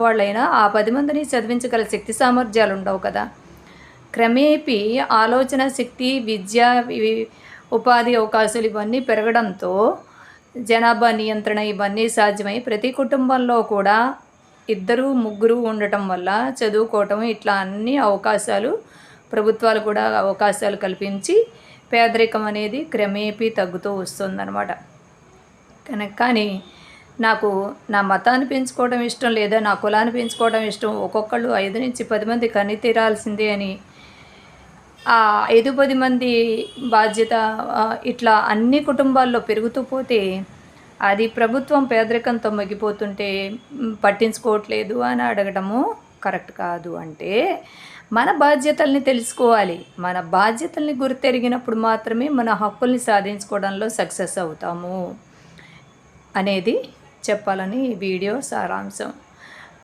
వాళ్ళైనా ఆ పది మందిని చదివించగల శక్తి సామర్థ్యాలు ఉండవు కదా. క్రమేపీ ఆలోచన శక్తి విద్య ఉపాధి అవకాశాలు ఇవన్నీ పెరగడంతో జనాభా నియంత్రణ ఇవన్నీ సాధ్యమై ప్రతి కుటుంబంలో కూడా ఇద్దరు ముగ్గురు ఉండటం వల్ల చదువుకోవటం ఇట్లా అన్ని అవకాశాలు ప్రభుత్వాలు కూడా అవకాశాలు కల్పించి పేదరికం అనేది క్రమేపీ తగ్గుతూ వస్తుందన్నమాట. కనుక కానీ నాకు నా మతాన్ని పెంచుకోవడం ఇష్టం లేదా నా కులాన్ని పెంచుకోవడం ఇష్టం. ఒక్కొక్కళ్ళు ఐదు నుంచి పది మంది కన్ని తీరాల్సిందే అని. ఆ ఐదు పది మంది బాధ్యత ఇట్లా అన్ని కుటుంబాల్లో పెరుగుతూ పోతే అది ప్రభుత్వం పేదరికంతో మగ్గిపోతుంటే పట్టించుకోవట్లేదు అని అడగడము కరెక్ట్ కాదు అంటే మన బాధ్యతల్ని తెలుసుకోవాలి. మన బాధ్యతల్ని గుర్తెరిగినప్పుడు మాత్రమే మన హక్కుల్ని సాధించుకోవడంలో సక్సెస్ అవుతాము. అనేది చెప్పాలని ఈ వీడియో సారాంశం.